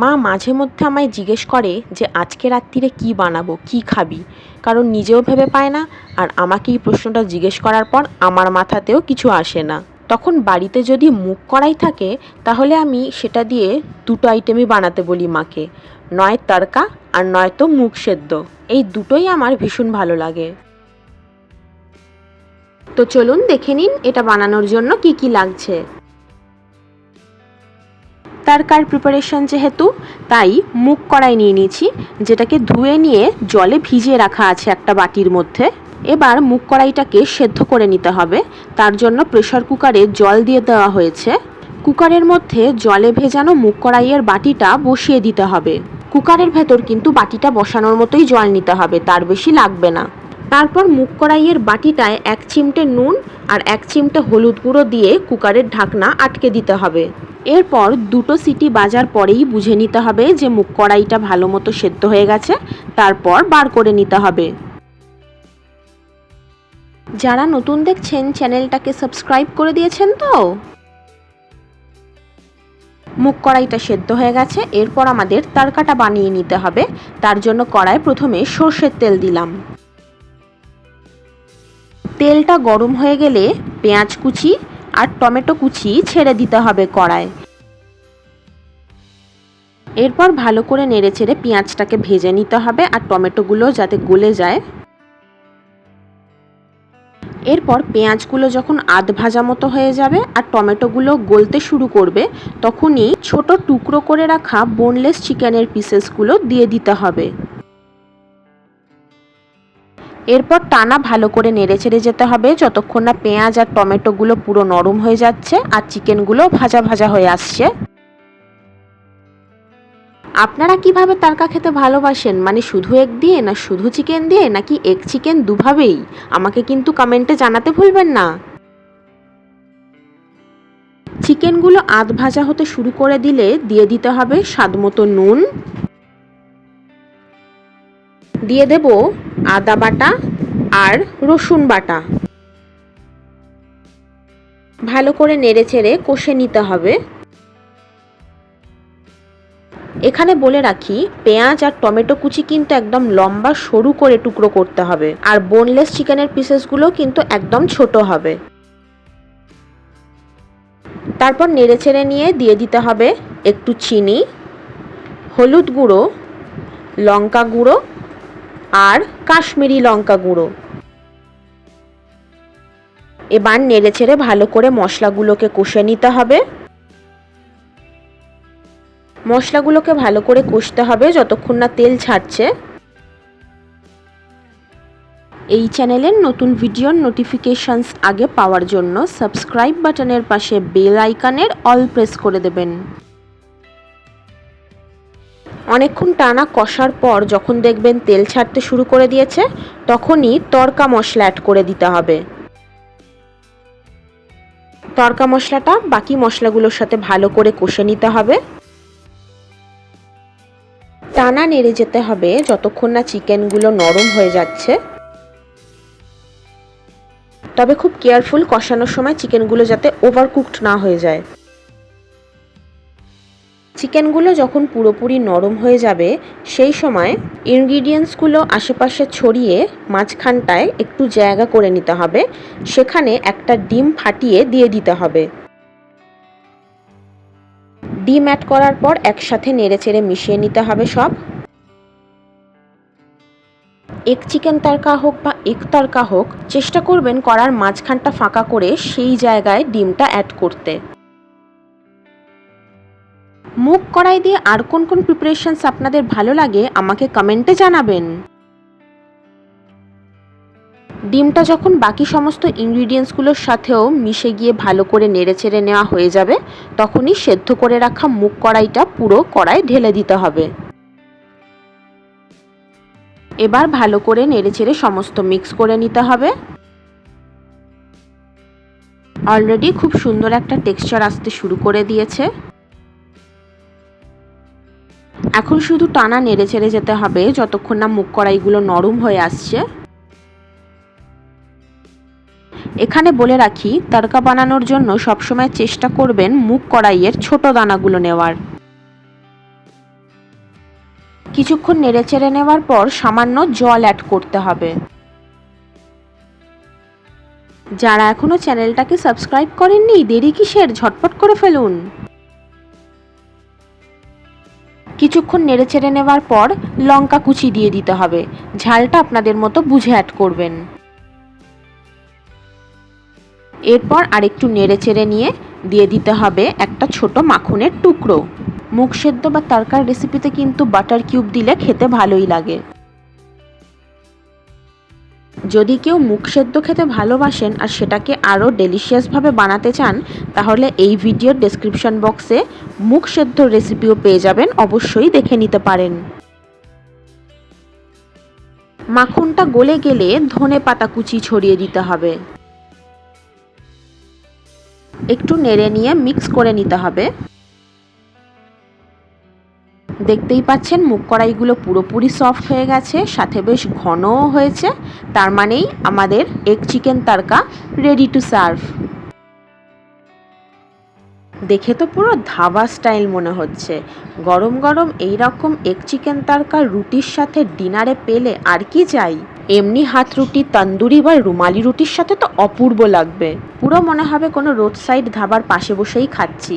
মা মাঝে মধ্যে আমায় জিজ্ঞেস করে যে, আজকে রাত্রিরে কি বানাবো, কি খাবি? কারণ নিজেও ভেবে পায় না আর আমাকে এই প্রশ্নটা জিজ্ঞেস করার পর আমার মাথাতেও কিছু আসে না। তখন বাড়িতে যদি মুখ কড়াই থাকে, তাহলে আমি সেটা দিয়ে দুটো আইটেমই বানাতে বলি মাকে। নয় তড়কা আর নয়তো মুগ সেদ্ধ। এই দুটোই আমার ভীষণ ভালো লাগে। তো চলুন দেখে নিন এটা বানানোর জন্য কি কি লাগছে। তারকার প্রিপারেশন যেহেতু, তাই মুখ কড়াই নিয়ে নিয়েছি, যেটাকে ধুয়ে নিয়ে জলে ভিজিয়ে রাখা আছে একটা বাটির মধ্যে। এবার মুখ কড়াইটাকে সেদ্ধ করে নিতে হবে, তার জন্য প্রেশার কুকারে জল দিয়ে দেওয়া হয়েছে। কুকারের মধ্যে জলে ভেজানো মুখ কড়াইয়ের বাটিটা বসিয়ে দিতে হবে। কুকারের ভেতর কিন্তু বাটিটা বসানোর মতোই জল নিতে হবে, তার বেশি লাগবে না। তারপর মুগ কড়াইয়ের বাটিটায় এক চিমটে নুন আর এক চিমটে হলুদ গুঁড়ো দিয়ে কুকারের ঢাকনা আটকে দিতে হবে। এরপর দুটো সিটি বাজার পরেই বুঝে নিতে হবে যে মুগ কড়াইটা ভালো মতো সেদ্ধ হয়ে গেছে, তারপর বার করে নিতে হবে। যারা নতুন দেখছেন, চ্যানেলটাকে সাবস্ক্রাইব করে দিয়েছেন তো? মুগ কড়াইটা সেদ্ধ হয়ে গেছে, এরপর আমাদের তরকাটা বানিয়ে নিতে হবে। তার জন্য কড়াই প্রথমে সর্ষের তেল দিলাম। তেলটা গরম হয়ে গেলে পেঁয়াজ কুচি আর টমেটো কুচি ছেড়ে দিতে হবে কড়ায় এরপর ভালো করে নেড়ে ছেড়ে পেঁয়াজটাকে ভেজে নিতে হবে আর টমেটোগুলো যাতে গলে যায়। এরপর পেঁয়াজগুলো যখন আধ ভাজা মতো হয়ে যাবে আর টমেটোগুলো গলতে শুরু করবে, তখনই ছোট টুকরো করে রাখা বোনলেস চিকেনের পিসেসগুলো দিয়ে দিতে হবে। এরপর টানা ভালো করে নেড়ে ছেড়ে যেতে হবে। যতক্ষণ না পেঁয়াজ আর টমেটোগুলো পুরো নরম হয়ে যাচ্ছে আর চিকেনগুলো ভাজা ভাজা হয়ে আসছে। আপনারা কীভাবে তারকা খেতে ভালোবাসেন? মানে শুধু এগ দিয়ে না শুধু চিকেন দিয়ে নাকি এগ চিকেন দুভাবেই? আমাকে কিন্তু কমেন্টে জানাতে ভুলবেন না। চিকেনগুলো আধ ভাজা হতে শুরু করে দিলে দিয়ে দিতে হবে স্বাদমতো নুন। দিয়ে দেব আদা বাটা আর রসুন বাটা। ভালো করে নেড়ে চেড়ে কষে নিতে হবে। এখানে বলে রাখি, পেঁয়াজ আর টমেটো কুচি কিন্তু একদম লম্বা, সরু করে টুকরো করতে হবে। আর বোনলেস চিকেনের পিসেসগুলো কিন্তু একদম ছোট হবে। তারপর নেড়ে ছেড়ে নিয়ে দিয়ে দিতে হবে একটু চিনি, হলুদ গুঁড়ো, লঙ্কা গুঁড়ো আর কাশ্মীরি লঙ্কা গুঁড়ো। এবার নেড়ে ছেড়ে ভালো করে মশলাগুলোকে কষে নিতে হবে। মশলাগুলোকে ভালো করে কষতে হবে যতক্ষণ না তেল ছাড়ছে। এই চ্যানেলের নতুন ভিডিওর নোটিফিকেশনস আগে পাওয়ার জন্য সাবস্ক্রাইব বাটনের পাশে বেল আইকনের অল প্রেস করে দেবেন। অনেকক্ষণ টানা কষার পর যখন দেখবেন তেল ছাড়তে শুরু করে দিয়েছে, তখনই তরকা মশলা অ্যাড করে দিতে হবে। তরকা মশলাটা বাকি মশলাগুলোর সাথে ভালো করে কষে নিতে হবে। টানা নেড়ে যেতে হবে যতক্ষণ না চিকেনগুলো নরম হয়ে যাচ্ছে। তবে খুব কেয়ারফুল কষানোর সময় চিকেনগুলো যাতে ওভারকুকড না হয়ে যায়। চিকেনগুলো যখন পুরোপুরি নরম হয়ে যাবে, সেই সময় ইনগ্রিডিয়েন্টসগুলো আশেপাশে ছড়িয়ে মাঝখানটায় একটু জায়গা করে নিতে হবে। সেখানে একটা ডিম ফাটিয়ে দিয়ে দিতে হবে। ডিম অ্যাড করার পর একসাথে নেড়ে চেড়ে মিশিয়ে নিতে হবে সব। এক চিকেন তরকা হোক বা এক তরকা হোক, চেষ্টা করবেন করার মাঝখানটা ফাঁকা করে সেই জায়গায় ডিমটা অ্যাড করতে। মুখ কড়াই দিয়ে আর কোন কোন প্রিপারেশনস আপনাদের ভালো লাগে, আমাকে কমেন্টে জানাবেন। ডিমটা যখন বাকি সমস্ত ইনগ্রিডিয়েন্টসগুলোর সাথেও মিশে গিয়ে ভালো করে নেড়ে চেড়ে নেওয়া হয়ে যাবে, তখনই সেদ্ধ করে রাখা মুগ কড়াইটা পুরো কড়াই ঢেলে দিতে হবে। এবার ভালো করে নেড়ে চেড়ে সমস্ত মিক্স করে নিতে হবে। অলরেডি খুব সুন্দর একটা টেক্সচার আসতে শুরু করে দিয়েছে। এখন শুধু টানা নেড়ে চেড়ে যেতে হবে, যতক্ষণ না মুখ কড়াইগুলো নরম হয়ে আসছে। এখানে বলে রাখি তড়কা বানানোর জন্য সবসময় চেষ্টা করবেন মুখ কড়াইয়ের ছোট দানাগুলো নেওয়ার। কিছুক্ষণ নেড়ে চেড়ে নেওয়ার পর সামান্য জল অ্যাড করতে হবে। যারা এখনও চ্যানেলটাকে সাবস্ক্রাইব করেননি, দেরি কিসের? ঝটপট করে ফেলুন। কিছুক্ষণ নেড়ে চেড়ে নেওয়ার পর লঙ্কা কুচি দিয়ে দিতে হবে। ঝালটা আপনাদের মতো বুঝে অ্যাড করবেন। এরপর আরেকটু নেড়ে চেড়ে নিয়ে দিয়ে দিতে হবে একটা ছোট মাখনের টুকরো। মুখ সেদ্ধ বা তরকার রেসিপিতে কিন্তু বাটার কিউব দিলে খেতে ভালোই লাগে। যদি কেউ মুখ সেদ্ধ খেতে ভালোবাসেন আর সেটাকে আরও ডেলিশিয়াসভাবে বানাতে চান, তাহলে এই ভিডিওর ডেসক্রিপশন বক্সে মুখ সেদ্ধ রেসিপিও পেয়ে যাবেন, অবশ্যই দেখে নিতে পারেন। মাখনটা গলে গেলে ধনে পাতা কুচি ছড়িয়ে দিতে হবে। একটু নেড়ে নিয়ে মিক্স করে নিতে হবে। দেখতেই পাচ্ছেন মুখ কড়াইগুলো পুরোপুরি সফট হয়ে গেছে, সাথে বেশ ঘনও হয়েছে। তার মানেই আমাদের egg chicken tarka ready to serve দেখে তো পুরো ধাবা স্টাইল মনে হচ্ছে। গরম গরম এই রকম এগ চিকেন তারকা রুটির সাথে ডিনারে পেলে আর কি চাই? এমনি হাত রুটি, তন্দুরি বা রুমালি রুটির সাথে তো অপূর্ব লাগবে। পুরো মনে হবে কোনো রোড সাইড ধাবার পাশে বসেই খাচ্ছি।